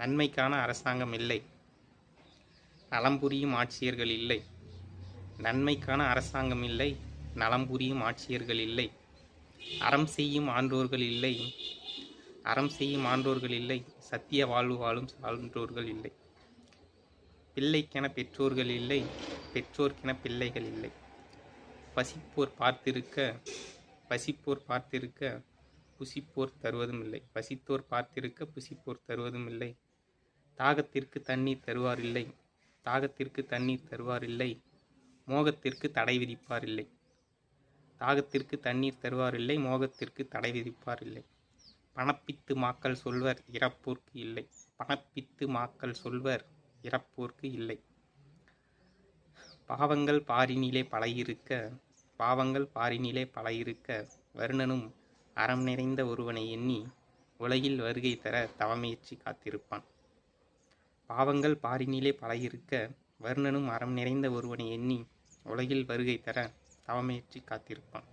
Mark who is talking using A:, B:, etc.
A: நன்மைக்கான அரசாங்கம் இல்லை. நலம் புரியும் ஆட்சியர்கள் இல்லை. நன்மைக்கான அரசாங்கம் இல்லை. நலம் புரியும் ஆட்சியர்கள் இல்லை. அறம் செய்யும் ஆன்றோர்கள் இல்லை. அறம் செய்யும் ஆன்றோர்கள் இல்லை. சத்திய வாழ்வு வாழும் சான்றோர்கள் இல்லை. பிள்ளைக்கென பெற்றோர்கள் இல்லை. பெற்றோர்க்கென பிள்ளைகள் இல்லை. பசிப்போர் பார்த்திருக்க பசிப்போர் பார்த்திருக்க புசிப்போர் தருவதும் இல்லை. பசித்தோர் பார்த்திருக்க புசிப்போர் தருவதும் இல்லை. தாகத்திற்கு தண்ணீர் தருவார் இல்லை தாகத்திற்கு தண்ணீர் தருவாரில்லை. மோகத்திற்கு தடை விதிப்பார் இல்லை தாகத்திற்கு தண்ணீர் தருவாரில்லை. மோகத்திற்கு தடை விதிப்பார் இல்லை பணப்பித்து மாக்கள் சொல்வர் இறப்போர்க்கு இல்லை. பணப்பித்து மாக்கள் சொல்வர் இறப்போர்க்கு இல்லை. பாவங்கள் பாரினிலே பழையிருக்க பாவங்கள் பாரினிலே பழையிருக்க வருணனும் அறம் நிறைந்த ஒருவனை எண்ணி உலகில் வருகை தர தவமுயற்சி காத்திருப்பான். பாவங்கள் பாரினிலே பழகியிருக்க வருணனும் அறம் நிறைந்த ஒருவனை எண்ணி உலகில் வருகை தர தவமையற்றி காத்திருப்பான்.